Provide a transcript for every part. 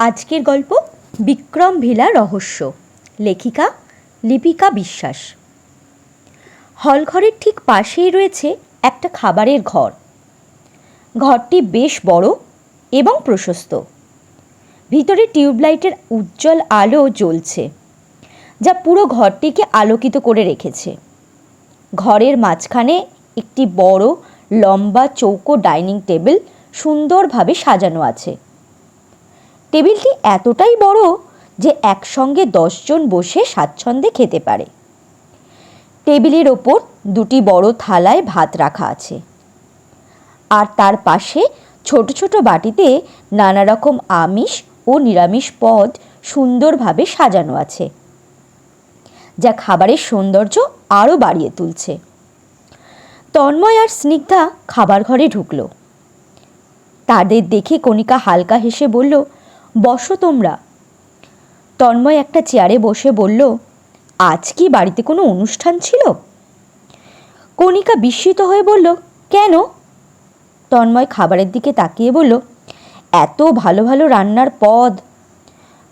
আজকের গল্প বিক্রম ভিলা রহস্য। লেখিকা লিপিকা বিশ্বাস। হলঘরের ঠিক পাশেই রয়েছে একটা খাবারের ঘর। ঘরটি বেশ বড় এবং প্রশস্ত। ভিতরে টিউবলাইটের উজ্জ্বল আলো জ্বলছে, যা পুরো ঘরটিকে আলোকিত করে রেখেছে। ঘরের মাঝখানে একটি বড়, লম্বা চৌকো ডাইনিং টেবিল সুন্দরভাবে সাজানো আছে। টেবিলটি এতটাই বড় যে একসঙ্গে দশজন বসে স্বাচ্ছন্দ্যে খেতে পারে। টেবিলের ওপর দুটি বড় থালায় ভাত রাখা আছে। আর তার পাশে ছোট ছোট বাটিতে নানা রকম আমিষ ও নিরামিষ পদ সুন্দরভাবে সাজানো আছে, যা খাবারের সৌন্দর্য আরও বাড়িয়ে তুলছে। তন্ময় আর স্নিগ্ধা খাবার ঘরে ঢুকলো। তাদের দেখে কণিকা হালকা হেসে বলল বসো তোমরা। তন্ময় একটা চেয়ারে বসে বলল, আজ কি বাড়িতে কোনো অনুষ্ঠান ছিল? কণিকা বিস্মিত হয়ে বলল, কেন? তন্ময় খাবারের দিকে তাকিয়ে বলল, এত ভালো ভালো রান্নার পদ।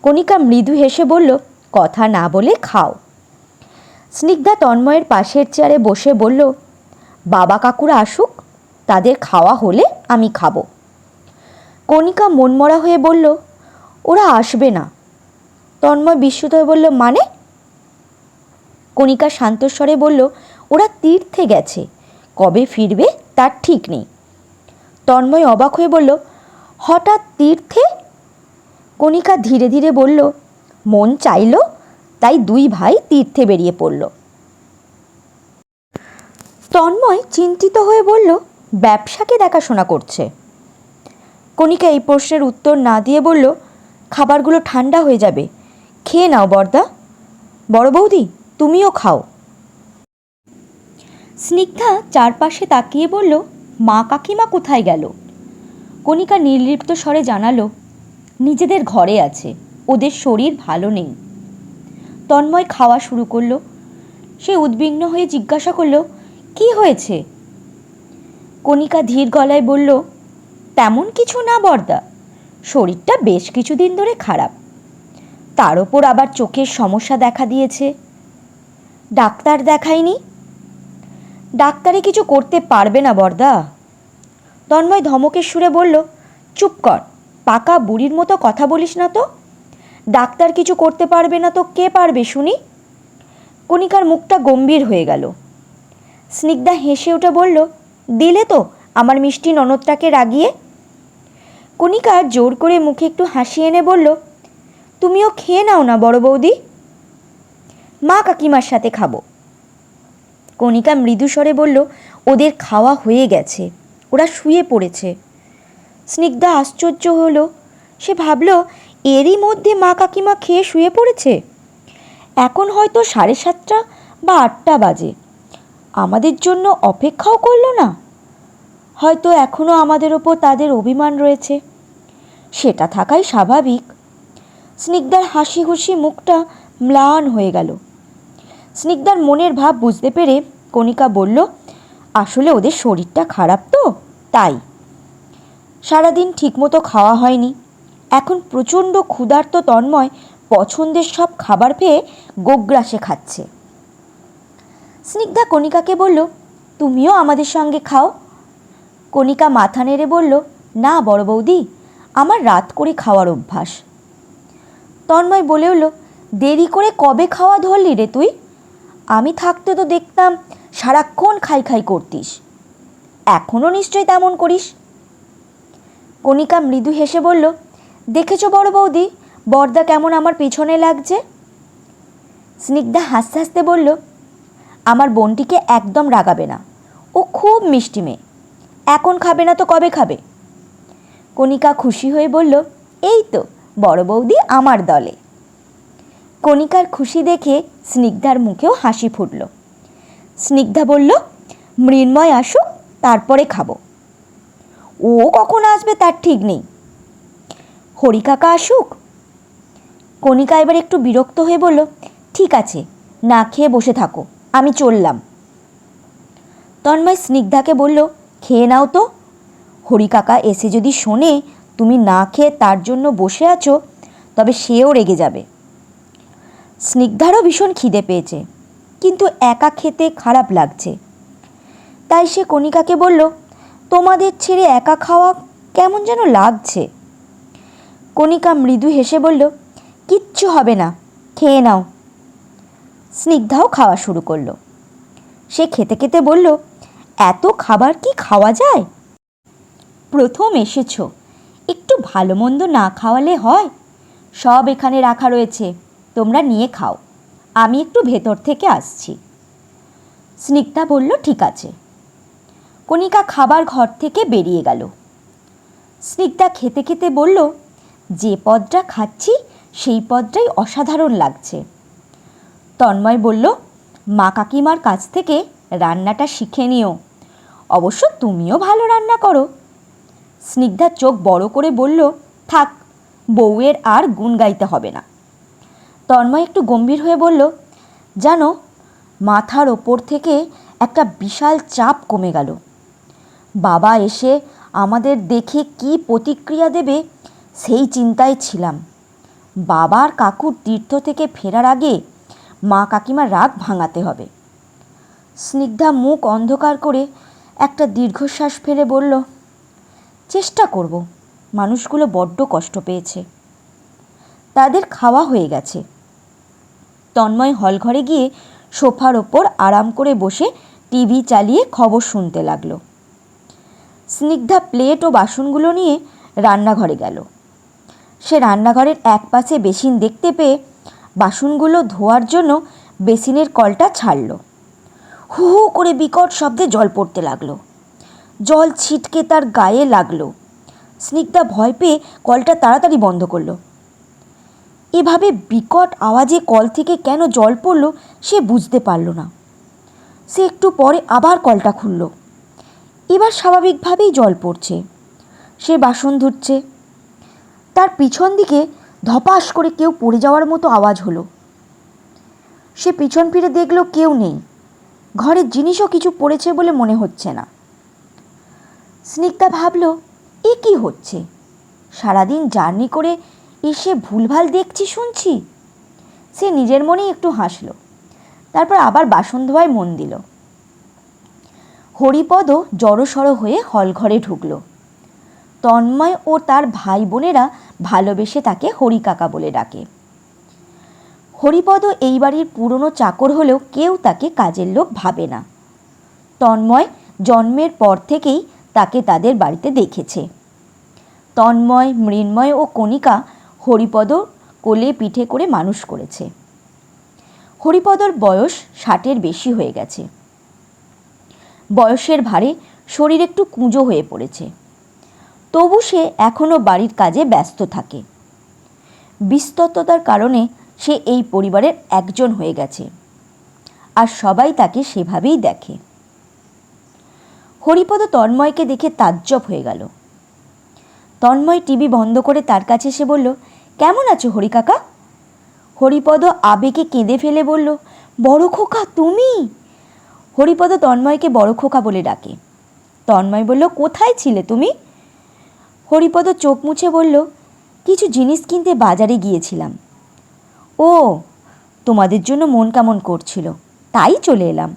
কণিকা মৃদু হেসে বলল, কথা না বলে খাও। স্নিগ্ধা তন্ময়ের পাশের চেয়ারে বসে বলল, বাবা কাকুরা আসুক, তাদের খাওয়া হলে আমি খাব। কণিকা মনমরা হয়ে বলল ওরা আসবে না। তন্ময় বিস্মিত হয়ে বলল মানে? কণিকা শান্তস্বরে বলল, ওরা তীর্থে গেছে। কবে ফিরবে তার ঠিক নেই। তন্ময় অবাক হয়ে বলল, হঠাৎ তীর্থে? কণিকা ধীরে ধীরে বলল, মন চাইল, তাই দুই ভাই তীর্থে বেরিয়ে পড়ল। তন্ময় চিন্তিত হয়ে বলল, ব্যবসাকে দেখাশোনা করছে? কণিকা এই প্রশ্নের উত্তর না দিয়ে বলল খাবারগুলো ঠান্ডা হয়ে যাবে। খেয়ে নাও, বর্দা। বড় বৌদি, তুমিও খাও। স্নিগ্ধা চারপাশে তাকিয়ে বলল, মা কাকিমা কোথায় গেল? কণিকা নির্লিপ্ত স্বরে জানালো, নিজেদের ঘরে আছে, ওদের শরীর ভালো নেই। তন্ময় খাওয়া শুরু করল, সে উদ্বিগ্ন হয়ে জিজ্ঞাসা করল, কি হয়েছে? কণিকা ধীর গলায় বলল, তেমন কিছু না, বর্দা। শরীরটা বেশ কিছুদিন ধরে খারাপ। তার ওপর আবার চোখের সমস্যা দেখা দিয়েছে। ডাক্তার দেখায়নি। ডাক্তারে কিছু করতে পারবে না বর্দা। তন্ময় ধমকের সুরে বলল, চুপ কর, পাকা বুড়ির মতো কথা বলিস না তো। ডাক্তার কিছু করতে পারবে না তো, কে পারবে শুনি? কণিকার মুখটা গম্ভীর হয়ে গেল। স্নিগ্ধা হেসে উঠে বলল, দিলে তো, আমার মিষ্টি ননদটাকে রাগিয়ে কণিকা জোর করে মুখে একটু হাসি এনে বলল, তুমিও খেয়ে নাও না বড় বৌদি। মা কাকিমার সাথে খাব। কণিকা মৃদুস্বরে বলল, ওদের খাওয়া হয়ে গেছে, ওরা শুয়ে পড়েছে। স্নিগ্ধা আশ্চর্য হলো, সে ভাবল, এরই মধ্যে মা কাকিমা খেয়ে শুয়ে পড়েছে? এখন হয়তো সাড়ে সাতটা বা আটটা বাজে। আমাদের জন্য অপেক্ষাও করল না। হয়তো এখনও আমাদের ওপর তাদের অভিমান রয়েছে। সেটা থাকাই স্বাভাবিক। স্নিগ্ধার হাসি খুশি মুখটা ম্লান হয়ে গেল। স্নিগ্ধার মনের ভাব বুঝতে পেরে কণিকা বলল, আসলে ওদের শরীরটা খারাপ তো, তাই। সারাদিন ঠিকমতো খাওয়া হয়নি। এখন প্রচণ্ড ক্ষুধার্ত তন্ময় পছন্দের সব খাবার পেয়ে গোগ্রাসে খাচ্ছে। স্নিগ্ধা কণিকাকে বলল, তুমিও আমাদের সঙ্গে খাও কণিকা মাথা নেড়ে বলল, না বড় বৌদি, আমার রাত করে খাওয়ার অভ্যাস। তন্ময় বলে উঠল, দেরি করে কবে খাওয়া ধরলি রে তুই? আমি থাকতে তো দেখতাম সারাক্ষণ খাই খাই করতিস। এখনও নিশ্চয়ই তেমন করিস? কণিকা মৃদু হেসে বলল, দেখেছ বড় বৌদি, বর্দা কেমন আমার পিছনে লাগছে? স্নিগ্ধা হাসতে হাসতে বলল, আমার বোনটিকে একদম রাগাবে না। ও খুব মিষ্টি মেয়ে। এখন খাবে না তো কবে খাবে? কণিকা খুশি হয়ে বলল, এই তো, বড় বৌদি আমার দলে। কণিকার খুশি দেখে স্নিগ্ধার মুখেও হাসি ফুটল। স্নিগ্ধা বলল, মৃন্ময় আসুক তারপরে খাব। ও কখন আসবে তার ঠিক নেই? হরি কাকা আসুক? কণিকা এবার একটু বিরক্ত হয়ে বলল, ঠিক আছে, না খেয়ে বসে থাকো, আমি চললাম। তন্ময় স্নিগ্ধাকে বলল খেয়ে নাও তো। হরি কাকা এসে যদি শোনে তুমি না খেয়ে তার জন্য বসে আছো, তবে সেও রেগে যাবে। স্নিগ্ধারও ভীষণ খিদে পেয়েছে, কিন্তু একা খেতে খারাপ লাগছে। তাই সে কণিকাকে বলল, তোমাদের ছেড়ে একা খাওয়া কেমন যেন লাগছে? কণিকা মৃদু হেসে বলল, কিচ্ছু হবে না, খেয়ে নাও। স্নিগ্ধাও খাওয়া শুরু করল। সে খেতে খেতে বলল এত খাবার কি খাওয়া যায়? প্রথম এসেছ। একটু ভালো মন্দ না খাওয়ালে হয়? সব এখানে রাখা রয়েছে, তোমরা নিয়ে খাও। আমি একটু ভেতর থেকে আসছি। স্নিগ্ধা বলল, ঠিক আছে। কণিকা খাবার ঘর থেকে বেরিয়ে গেল। স্নিগ্ধা খেতে খেতে বলল, যে পদটা খাচ্ছি, সেই পদটাই অসাধারণ লাগছে। তন্ময় বলল, মা কাকিমার কাছ থেকে রান্নাটা শিখে নিও। অবশ্য তুমিও ভালো রান্না করো। স্নিগ্ধা চোখ বড় করে বলল, থাক, বউয়ের আর গুণ গাইতে হবে না। তন্ময় একটু গম্ভীর হয়ে বলল, জানো, মাথার ওপর থেকে একটা বিশাল চাপ কমে গেল। বাবা এসে আমাদের দেখে কি প্রতিক্রিয়া দেবে সেই চিন্তায় ছিলাম। বাবার কাকুর তীর্থ থেকে ফেরার আগে মা কাকিমার রাগ ভাঙাতে হবে। স্নিগ্ধা মুখ অন্ধকার করে একটা দীর্ঘশ্বাস ফেলে বলল, চেষ্টা করব। মানুষগুলো বড্ড কষ্ট পেয়েছে। তাদের খাওয়া হয়ে গেছে। তন্ময় হলঘরে গিয়ে সোফার ওপর আরাম করে বসে টিভি চালিয়ে খবর শুনতে লাগল। স্নিগ্ধা প্লেট ও বাসনগুলো নিয়ে রান্নাঘরে গেল। সে রান্নাঘরের এক পাশে বেসিন দেখতে পেয়ে বাসনগুলো ধোয়ার জন্য বেসিনের কলটা ছাড়ল। হু হু করে বিকট শব্দে জল পড়তে লাগল। জল ছিটকে তার গায়ে লাগল। স্নিগ্ধা ভয় পেয়ে কলটা তাড়াতাড়ি বন্ধ করল। এভাবে বিকট আওয়াজে কল থেকে কেন জল পড়ল সে বুঝতে পারল না। সে একটু পরে আবার কলটা খুলল। এবার স্বাভাবিকভাবেই জল পড়ছে। সে বাসন ধুচ্ছে। তার পিছন দিকে ধপাস করে কেউ পড়ে যাওয়ার মতো আওয়াজ হলো। সে পিছন ফিরে দেখল কেউ নেই। ঘরের জিনিসও কিছু পড়েছে বলে মনে হচ্ছে না। স্নিগ্ধা ভাবল, এ কি হচ্ছে? সারাদিন জার্নি করে এসে ভুলভাল দেখছি, শুনছি? সে নিজের মনেই একটু হাসল, তারপর আবার বাসন ধোয়ায় মন দিল। হরিপদ জড়সড় হয়ে হলঘরে ঢুকল। তন্ময় ও তার ভাই বোনেরা ভালোবেসে তাকে হরিকাকা বলে ডাকে। হরিপদ এই বাড়ির পুরনো চাকর হলেও কেউ তাকে কাজের লোক ভাবে না। তন্ময় জন্মের পর থেকেই তাকে তাদের বাড়িতে দেখেছে। তন্ময়, মৃন্ময় ও কণিকা হরিপদ কোলে পিঠে করে মানুষ করেছে। হরিপদর বয়স ষাটের বেশি হয়ে গেছে। বয়সের ভারে শরীর একটু কুঁজো হয়ে পড়েছে। তবু সে এখনও বাড়ির কাজে ব্যস্ত থাকে। বিস্তৃততার কারণে সে এই পরিবারের একজন হয়ে গেছে। আর সবাই তাকে সেভাবেই দেখে। হরিপদ তন্ময়কে দেখে তাজ্জব হয়ে গেল। তন্ময় টিভি বন্ধ করে তার কাছে এসে বলল, কেমন আছো হরি কাকা? হরিপদ আবেগে কেঁদে ফেলে বলল, বড় খোকা, তুমি? হরিপদ তন্ময়কে বড় খোকা বলে ডাকে। তন্ময় বলল, কোথায় ছিলে তুমি? হরিপদ চোখ মুছে বলল, কিছু জিনিস কিনতে বাজারে গিয়েছিলাম। ও, তোমাদের জন্য মন কেমন করছিল? তাই চলে এলাম।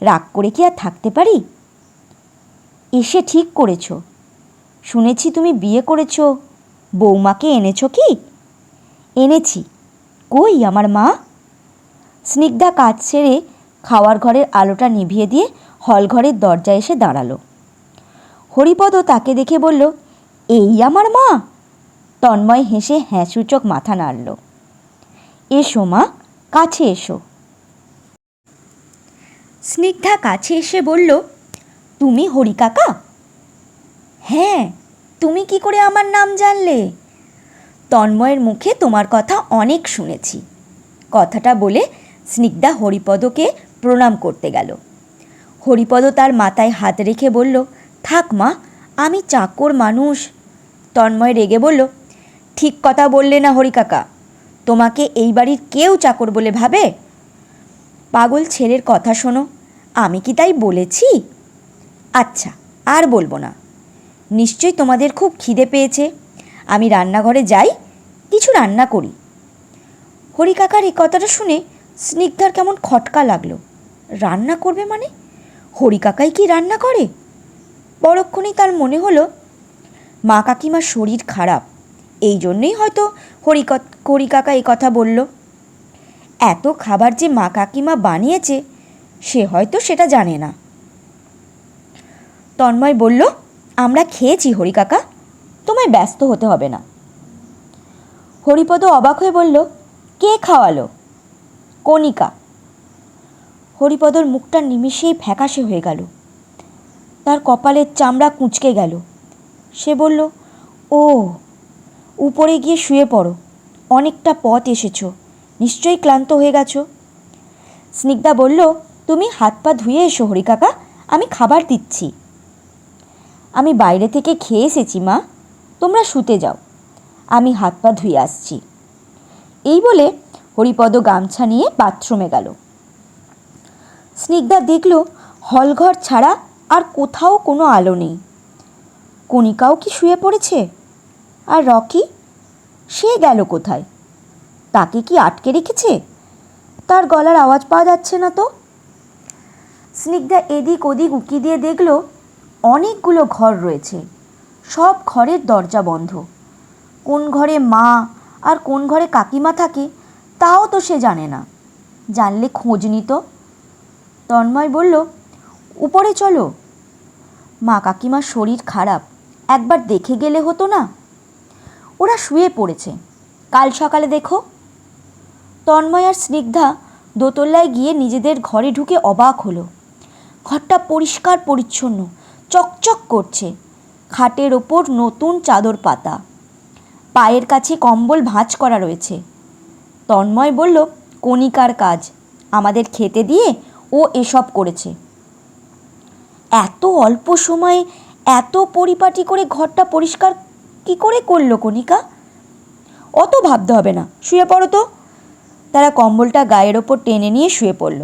রাগ করে কি আর থাকতে পারি? এসে ঠিক করেছ। শুনেছি তুমি বিয়ে করেছ। বৌমাকে এনেছো কি? এনেছি। কই আমার মা? স্নিগ্ধা কাজ ছেড়ে খাওয়ার ঘরের আলোটা নিভিয়ে দিয়ে হল ঘরের দরজায় এসে দাঁড়াল। হরিপদ তাকে দেখে বলল, এই আমার মা? তন্ময় হেসে হ্যাঁ সূচক মাথা নাড়ল। এসো, মা, কাছে এসো। স্নিগ্ধা কাছে এসে বলল, তুমি হরি কাকা? হ্যাঁ তুমি কি করে আমার নাম জানলে? তন্ময়ের মুখে তোমার কথা অনেক শুনেছি। কথাটা বলে স্নিগ্ধা হরিপদকে প্রণাম করতে গেল। হরিপদ তার মাথায় হাত রেখে বলল, থাক, মা, আমি চাকর মানুষ। তন্ময় রেগে বলল, ঠিক কথা বললে না হরি কাকা। তোমাকে এই বাড়ির কেউ চাকর বলে ভাবে? পাগল ছেলের কথা শোনো, আমি কি তাই বলেছি? আচ্ছা আর বলব না। নিশ্চয়ই তোমাদের খুব খিদে পেয়েছে। আমি রান্নাঘরে যাই, কিছু রান্না করি। হরি কাকার এই কথাটা শুনে স্নিগ্ধার কেমন খটকা লাগল। রান্না করবে মানে? হরি কাকাই কি রান্না করে? পরক্ষণেই তার মনে হলো, মা কাকিমার শরীর খারাপ। এই জন্যেই হয়তো হরি হরিকাকা এই কথা বলল। এত খাবার যে মা কাকিমা বানিয়েছে, সে হয়তো সেটা জানে না। তন্ময় বলল, আমরা খেয়েছি হরিকাকা, তোমায় ব্যস্ত হতে হবে না। হরিপদ অবাক হয়ে বলল, কে খাওয়ালো? কণিকা। হরিপদর মুখটা নিমিষেই ফ্যাকাশে হয়ে গেল। তার কপালের চামড়া কুঁচকে গেল। সে বলল, ও উপরে গিয়ে শুয়ে পড়ো। অনেকটা পথ এসেছ। নিশ্চয়ই ক্লান্ত হয়ে গেছো? স্নিগ্ধা বলল, তুমি হাত পা ধুয়ে এসো হরিকাকা, আমি খাবার দিচ্ছি। আমি বাইরে থেকে খেয়ে এসেছি, মা। তোমরা শুতে যাও। আমি হাত পা ধুয়ে আসছি। এই বলে হরিপদ গামছা নিয়ে বাথরুমে গেল। স্নিগ্ধা দেখল, হলঘর ছাড়া আর কোথাও কোনো আলো নেই। কণিকাও কি শুয়ে পড়েছে? আর রকি? সে গেল কোথায়? তাকে কি আটকে রেখেছে? তার গলার আওয়াজ পাওয়া যাচ্ছে না তো। স্নিগ্ধা এদিক ওদিক উকি দিয়ে দেখল অনেকগুলো ঘর রয়েছে। সব ঘরের দরজা বন্ধ। কোন ঘরে মা আর কোন ঘরে কাকিমা থাকে, তাও তো সে জানে না। জানলে খোঁজ নিত। তন্ময় বলল, উপরে চলো। মা কাকিমার শরীর খারাপ, একবার দেখে গেলে হতো না? ওরা শুয়ে পড়েছে। কাল সকালে দেখো। তন্ময় আর স্নিগ্ধা দোতলায় গিয়ে নিজেদের ঘরে ঢুকে অবাক হলো। ঘরটা পরিষ্কার পরিচ্ছন্ন, চকচক করছে। খাটের ওপর নতুন চাদর পাতা। পায়ের কাছে কম্বল ভাঁজ করা রয়েছে। তন্ময় বলল, কণিকার কাজ। আমাদের খেতে দিয়ে ও এসব করেছে। এত অল্প সময়ে এত পরিপাটি করে ঘরটা পরিষ্কার কি করে করল কণিকা? অত ভাবতে হবে না, শুয়ে পড়ো তো। তারা কম্বলটা গায়ের ওপর টেনে নিয়ে শুয়ে পড়ল।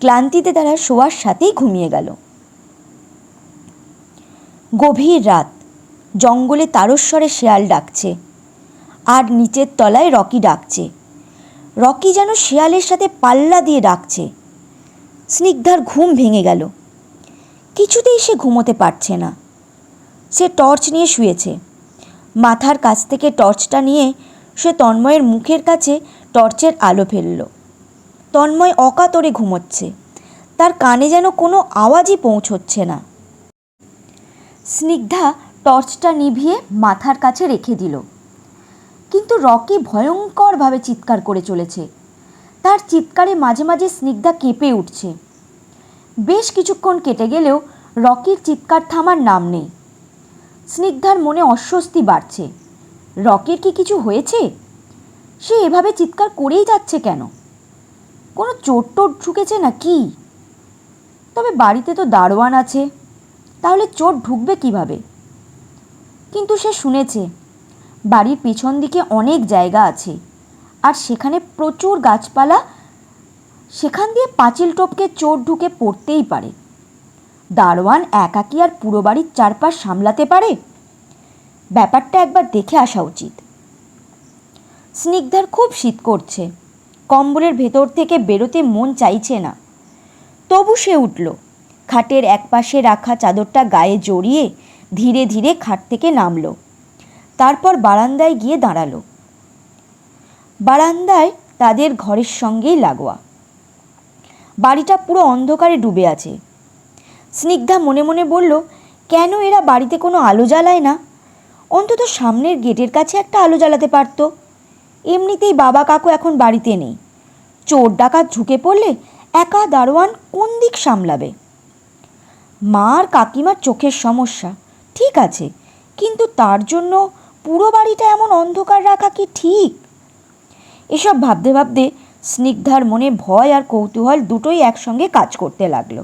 ক্লান্তিতে তারা শোয়ার সাথেই ঘুমিয়ে গেল। গভীর রাত, জঙ্গলে তারস্বরে শেয়াল ডাকছে, আর নিচের তলায় রকি ডাকছে। রকি যেন শেয়ালের সাথে পাল্লা দিয়ে ডাকছে। স্নিগ্ধার ঘুম ভেঙে গেল। কিছুতেই সে ঘুমোতে পারছে না। সে টর্চ নিয়ে শুয়েছে। মাথার কাছ থেকে টর্চটা নিয়ে সে তন্ময়ের মুখের কাছে টর্চের আলো ফেলল। তন্ময় অকাতরে ঘুমোচ্ছে। তার কানে যেন কোনো আওয়াজই পৌঁছচ্ছে না। স্নিগ্ধা টর্চটা নিভিয়ে মাথার কাছে রেখে দিল। কিন্তু রকি ভয়ঙ্করভাবে চিৎকার করে চলেছে। তার চিৎকারে মাঝে মাঝে স্নিগ্ধা কেঁপে উঠছে। বেশ কিছুক্ষণ কেটে গেলেও রকির চিৎকার থামার নাম নেই। স্নিগ্ধার মনে অস্বস্তি বাড়ছে। রকির কি কিছু হয়েছে? সে এভাবে চিৎকার করেই যাচ্ছে কেন? কোনো চোট টোট ঢুকেছে না কি তবে বাড়িতে তো দারোয়ান আছে, তাহলে চোট ঢুকবে কীভাবে? কিন্তু সে শুনেছে, বাড়ির পিছন দিকে অনেক জায়গা আছে, আর সেখানে প্রচুর গাছপালা, সেখান দিয়ে পাঁচিল টপকে চোর ঢুকে পড়তেই পারে। দারোয়ান একাকি আর পুরো বাড়ির চারপাশ সামলাতে পারে? ব্যাপারটা একবার দেখে আসা উচিত। স্নিগ্ধার খুব শীত করছে। কম্বলের ভেতর থেকে বেরোতে মন চাইছে না। তবু সে উঠল। খাটের একপাশে রাখা চাদরটা গায়ে জড়িয়ে ধীরে ধীরে খাট থেকে নামলো। তারপর বারান্দায় গিয়ে দাঁড়াল। বারান্দায় তাদের ঘরের সঙ্গেই লাগোয়া। বাড়িটা পুরো অন্ধকারে ডুবে আছে। স্নিগ্ধা মনে মনে বলল, কেন এরা বাড়িতে কোনো আলো জ্বালায় না? অন্তত সামনের গেটের কাছে একটা আলো জ্বালাতে পারতো। এমনিতেই বাবা কাকু এখন বাড়িতে নেই। চোর ডাকাত ঢুকে পড়লে একা দারোয়ান কোন দিক সামলাবে? মা আর কাকিমার চোখের সমস্যা, ঠিক আছে, কিন্তু তার জন্য পুরো বাড়িটা এমন অন্ধকার রাখা কি ঠিক? এসব ভাবতে ভাবতে স্নিগ্ধার মনে ভয় আর কৌতূহল দুটোই একসঙ্গে কাজ করতে লাগল।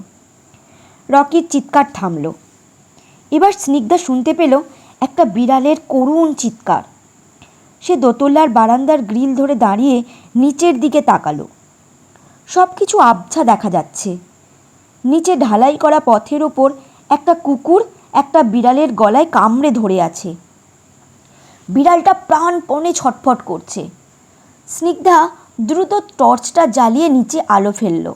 রকির চিৎকার থামলো। এবার স্নিগ্ধা শুনতে পেল একটা বিড়ালের করুণ চিৎকার। সে দোতলার বারান্দার গ্রিল ধরে দাঁড়িয়ে নিচের দিকে তাকালো। সব কিছু আবছা দেখা যাচ্ছে। নিচে ঢালাই করা পথের ওপর একটা কুকুর একটা বিড়ালের গলায় কামড়ে ধরে আছে। বিড়ালটা প্রাণপণে ছটফট করছে। স্নিগ্ধা দ্রুত টর্চটা জ্বালিয়ে নিচে আলো ফেলল।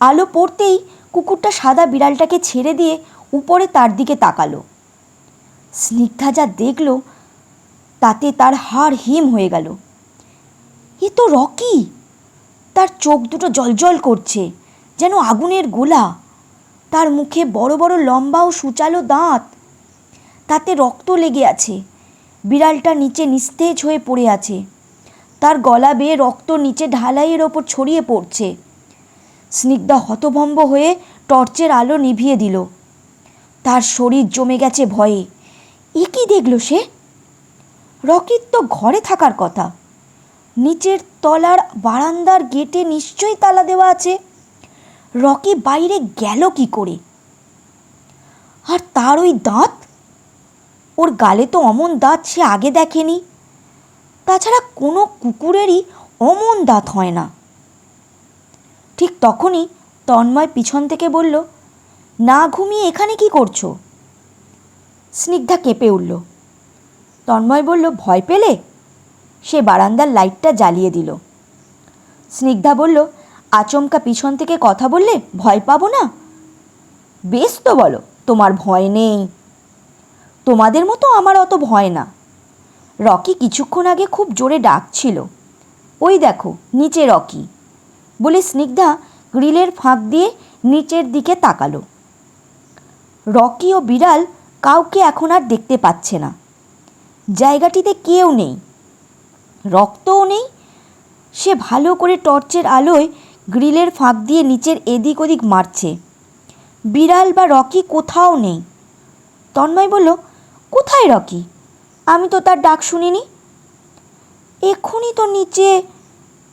আলো পড়তেই কুকুরটা সাদা বিড়ালটাকে ছেড়ে দিয়ে উপরে তার দিকে তাকালো। স্নিগ্ধা যা দেখল, তাতে তার হাড় হিম হয়ে গেল। এ তো রকি! তার চোখ দুটো জলজল করছে, যেন আগুনের গোলা। তার মুখে বড় বড় লম্বা ও সুচালো দাঁত। তাতে রক্ত লেগে আছে। বিড়ালটা নিচে নিস্তেজ হয়ে পড়ে আছে। তার গলা বেয়ে রক্ত নিচে ঢালাইয়ের ওপর ছড়িয়ে পড়ছে। স্নিগ্ধা হতভম্ব হয়ে টর্চের আলো নিভিয়ে দিল। তার শরীর জমে গেছে ভয়ে। এ কি দেখল সে? রকির তো ঘরে থাকার কথা। নিচের তলার বারান্দার গেটে নিশ্চয়ই তালা দেওয়া আছে। রকি বাইরে গেল কি করে? আর তার ওই দাঁত? ওর গালে তো অমন দাঁত সে আগে দেখেনি। তাছাড়া কোনো কুকুরেরই অমন দাঁত হয় না। ঠিক তখনই তন্ময় পিছন থেকে বলল, না ঘুমিয়ে এখানে কি করছ? স্নিগ্ধা কেঁপে উঠল। তন্ময় বলল, ভয় পেলে? সে বারান্দার লাইটটা জ্বালিয়ে দিল। স্নিগ্ধা বলল, আচমকা পিছন থেকে কথা বললে ভয় পাবো না? বেশ তো বলো, তোমার ভয় নেই। তোমাদের মতো আমার অত ভয় না। রকি কিছুক্ষণ আগে খুব জোরে ডাকছিল। ওই দেখো, নিচে রকি। বলে স্নিগ্ধা গ্রিলের ফাঁক দিয়ে নিচের দিকে তাকালো। রকি ও বিড়াল কাউকে এখন আর দেখতে পাচ্ছে না। জায়গাটিতে কেউ নেই। রক্তও নেই। সে ভালো করে টর্চের আলোয় গ্রিলের ফাঁক দিয়ে নিচের এদিক ওদিক মারছে। বিড়াল বা রকি কোথাও নেই। তন্ময় বলল, কোথায় রকি? আমি তো তার ডাক শুনিনি। এক্ষুনি তো নিচে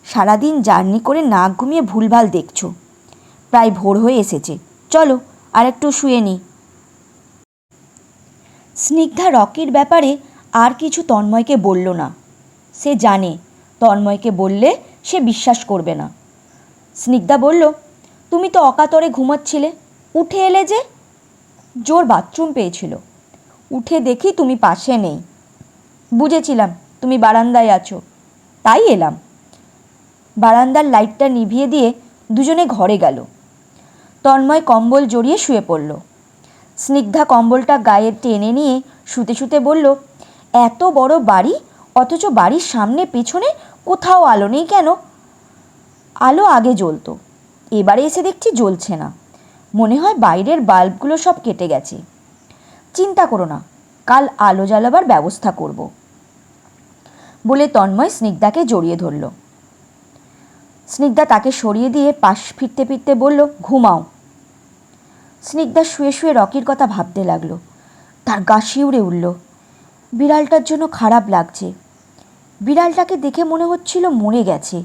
সারাদিন জার্নি করে নাক ঘুমিয়ে ভুলভাল দেখছ। প্রায় ভোর হয়ে এসেছে। চলো আর একটু শুয়ে নিই স্নিগ্ধা রকির ব্যাপারে আর কিছু তন্ময়কে বলল না। সে জানে, তন্ময়কে বললে সে বিশ্বাস করবে না। স্নিগ্ধা বলল, তুমি তো অকাতরে ঘুমাচ্ছিলে। উঠে এলে যে? জোর বাথরুম পেয়েছিল। উঠে দেখি তুমি পাশে নেই। বুঝেছিলাম, তুমি বারান্দায় আছো। তাই এলাম। বারান্দার লাইটটা নিভিয়ে দিয়ে দুজনে ঘরে গেল। তন্ময় কম্বল জড়িয়ে শুয়ে পড়ল। স্নিগ্ধা কম্বলটা গায়ে টেনে নিয়ে শুতে শুতে বলল, এত বড় বাড়ি? অথচ বাড়ির সামনে পেছনে কোথাও আলো নেই কেন? আলো আগে জ্বলতো, এবারে এসে দেখছি জ্বলছে না। মনে হয় বাইরের বাল্বগুলো সব কেটে গেছে। চিন্তা করো না, কাল আলো জ্বালাবার ব্যবস্থা করব, বলে তন্ময় স্নিগ্ধাকে জড়িয়ে ধরল। স্নিগ্ধা তাকে সরিয়ে দিয়ে পাশ ফিরতে ফিরতে বলল, ঘুমাও। স্নিগ্ধা শুয়ে শুয়ে রকির কথা ভাবতে লাগল। তার গা শিউড়ে উঠল। বিড়ালটার জন্য খারাপ লাগছে। বিড়ালটাকে দেখে মনে হচ্ছিল মরে গেছে।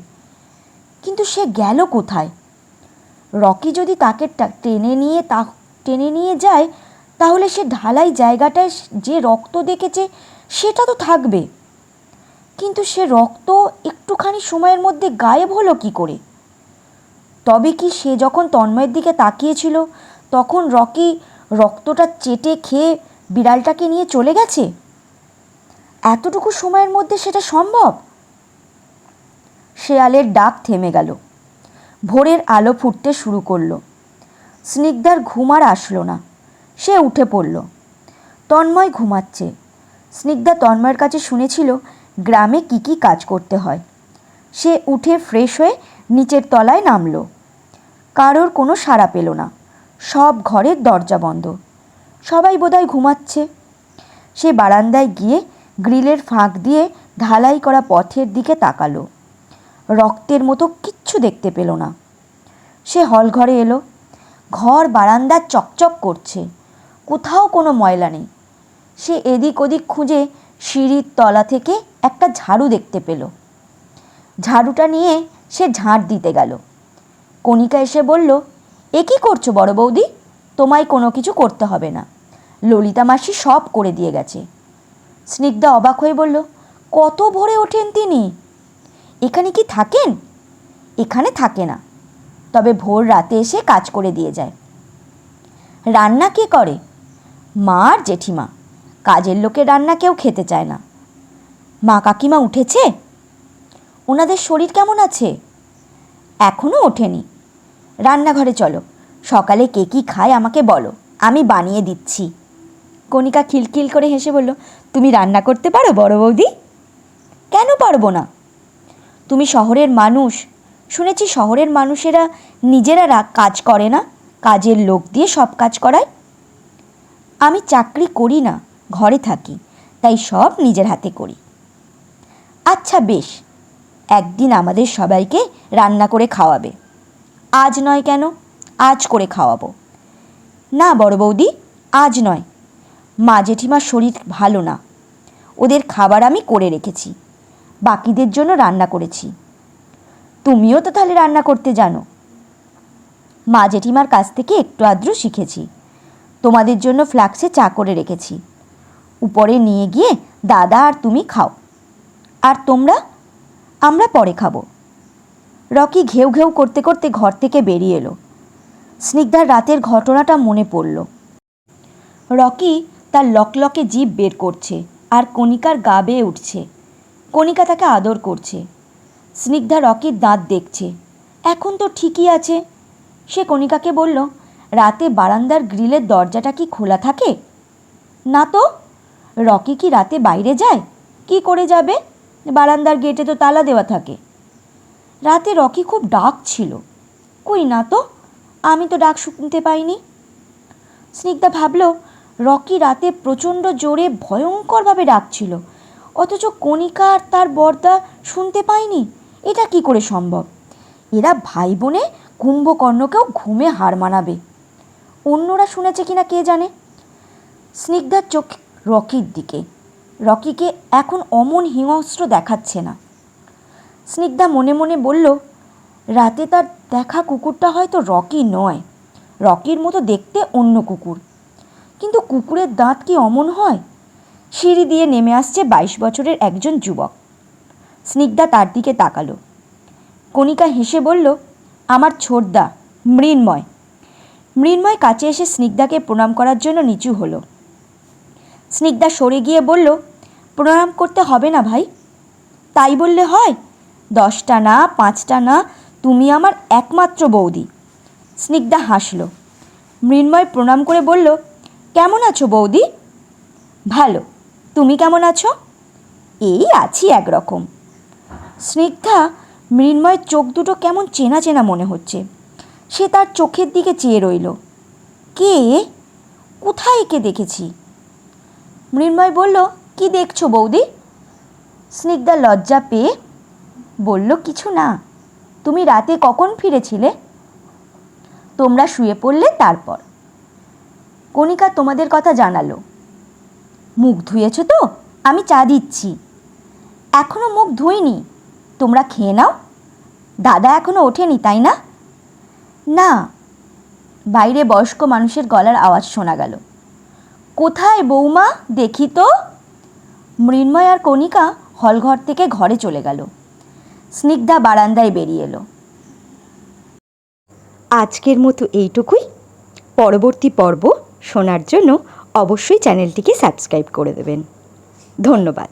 কিন্তু সে গেল কোথায়? রকি যদি তাকে টেনে নিয়ে তা, টেনে নিয়ে যায়, তাহলে সে ঢালাই জায়গাটায় যে রক্ত দেখেছে, সেটা তো থাকবে। কিন্তু সে রক্ত একটুখানি সময়ের মধ্যে গায়েব হলো কি করে? তবে কি সে যখন তন্ময়ের দিকে তাকিয়েছিল, তখন রকি রক্তটা চেটে খেয়ে বিড়ালটাকে নিয়ে চলে গেছে? এতটুকু সময়ের মধ্যে সেটা সম্ভব? শেয়ালের ডাক থেমে গেল। ভোরের আলো ফুটতে শুরু করল। স্নিগ্ধার ঘুম আর আসলো না। সে উঠে পড়ল। তন্ময় ঘুমাচ্ছে। স্নিগ্ধা তন্ময়ের কাছে শুনেছিল গ্রামে কি কি কাজ করতে হয়। সে উঠে ফ্রেশ হয়ে নিচের তলায় নামলো। কারোর কোনো সাড়া পেল না। সব ঘরের দরজা বন্ধ। সবাই বোধহয় ঘুমাচ্ছে। সে বারান্দায় গিয়ে গ্রিলের ফাঁক দিয়ে ঢালাই করা পথের দিকে তাকালো। রক্তের মতো কিচ্ছু দেখতে পেল না। সে হল ঘরে এলো। ঘর বারান্দা চকচক করছে। কোথাও কোনো ময়লা নেই। সে এদিক ওদিক খুঁজে সিঁড়ির তলা থেকে একটা ঝাড়ু দেখতে পেল। ঝাড়ুটা নিয়ে সে ঝাঁট দিতে গেল। কণিকা এসে বলল, এ কী করছ বড় বৌদি? তোমায় কোনো কিছু করতে হবে না। ললিতা মাসি সব করে দিয়ে গেছে। স্নিগ্ধা অবাক হয়ে বলল, কত ভোরে ওঠেন তিনি? এখানে কি থাকেন? এখানে থাকে না। তবে ভোর রাতে এসে কাজ করে দিয়ে যায়। রান্না কে করে? মা আর জেঠিমা। কাজের লোকের রান্না কেউ খেতে চায় না। মা কাকিমা উঠেছে? ওনাদের শরীর কেমন আছে? এখনও ওঠেনি। রান্নাঘরে চলো। সকালে কে কী খায় আমাকে বলো। আমি বানিয়ে দিচ্ছি। কণিকা খিলখিল করে হেসে বলল, তুমি রান্না করতে পারো বড় বৌদি? কেন পারব না? তুমি শহরের মানুষ। শুনেছি শহরের মানুষেরা নিজেরা কাজ করে না। কাজের লোক দিয়ে সব কাজ করায়? আমি চাকরি করি না। ঘরে থাকি, তাই সব নিজের হাতে করি। আচ্ছা বেশ, একদিন আমাদের সবাইকে রান্না করে খাওয়াবে। আজ নয় কেন? আজ করে খাওয়াবো। না বড় বৌদি, আজ নয়। মা জেঠিমার শরীর ভালো না। ওদের খাবার আমি করে রেখেছি। বাকিদের জন্য রান্না করেছি। তুমিও তো তাহলে রান্না করতে জানো। মা জেঠিমার কাছ থেকে একটু আদ্র শিখেছি। তোমাদের জন্য ফ্লাক্সে চা করে রেখেছি। উপরে নিয়ে গিয়ে, দাদা আর তুমি খাও। আর তোমরা? আমরা পরে খাব। রকি ঘেউ ঘেউ করতে করতে ঘর থেকে বেরিয়ে এলো। স্নিগ্ধার রাতের ঘটনাটা মনে পড়ল। রকি তার লকলকে জিভ বের করছে আর কণিকার গা বেয়ে উঠছে। কণিকা তাকে আদর করছে। স্নিগ্ধা রকির দাঁত দেখছে। এখন তো ঠিকই আছে। সে কণিকাকে বলল, রাতে বারান্দার গ্রিলের দরজাটা কি খোলা থাকে? না তো। রকি কি রাতে বাইরে যায়? কি করে যাবে? বারান্দার গেটে তো তালা দেওয়া থাকে। রাতে রকি খুব ডাক ছিল। কই না তো, আমি তো ডাক শুনতে পাইনি। স্নিগ্ধা ভাবল, রকি রাতে প্রচণ্ড জোরে ভয়ঙ্করভাবে ডাকছিল অথচ কণিকা আর তার বর্দা শুনতে পায়নি এটা কি করে সম্ভব? এরা ভাই বোনে কুম্ভকর্ণকেও ঘুমে হার মানাবে। অন্যরা শুনেছে কিনা কে জানে? স্নিগ্ধার চোখ রকির দিকে। রকিকে এখন অমন হিংস্র দেখাচ্ছে না। স্নিগ্ধা মনে মনে বলল, রাতে তার দেখা কুকুরটা হয়তো রকি নয়। রকির মতো দেখতে অন্য কুকুর। কিন্তু কুকুরের দাঁত কি অমন হয়? সিঁড়ি দিয়ে নেমে আসছে বাইশ বছরের একজন যুবক। স্নিগ্ধা তার দিকে তাকালো। কণিকা হেসে বলল, আমার ছোটদা, মৃন্ময়। মৃন্ময় কাছে এসে স্নিগ্ধাকে প্রণাম করার জন্য নিচু হলো। স্নিগ্ধা সরে গিয়ে বলল, প্রণাম করতে হবে না ভাই। তাই বললে হয়? দশটা না, পাঁচটা না, তুমি আমার একমাত্র বৌদি। স্নিগ্ধা হাসল। মৃন্ময় প্রণাম করে বলল, কেমন আছো বৌদি? ভালো। তুমি কেমন আছো? এই আছি একরকম। স্নিগ্ধা মৃন্ময়ের চোখ দুটো কেমন চেনা চেনা মনে হচ্ছে। সে তার চোখের দিকে চেয়ে রইল। কে? কোথায় একে দেখেছি? মৃন্ময় বলল, কি দেখছ বৌদি? স্নিগ্ধা লজ্জা পেয়ে বলল, কিছু না। তুমি রাতে কখন ফিরেছিলে? তোমরা শুয়ে পড়লে তারপর। কণিকা তোমাদের কথা জানালো। মুখ ধুয়েছ তো? আমি চা দিচ্ছি। এখনও মুখ ধুইনি। তোমরা খেয়ে নাও। দাদা এখনও ওঠেনি, তাই না? না। বাইরে বয়স্ক মানুষের গলার আওয়াজ শোনা গেল। কোথায় বৌমা? দেখি তো। মৃন্ময় আর কণিকা হলঘর থেকে ঘরে চলে গেল। স্নিগ্ধা বারান্দায় বেরিয়ে এলো। আজকের মতো এইটুকুই। পরবর্তী পর্ব শোনার জন্য অবশ্যই চ্যানেলটিকে সাবস্ক্রাইব করে দেবেন। ধন্যবাদ।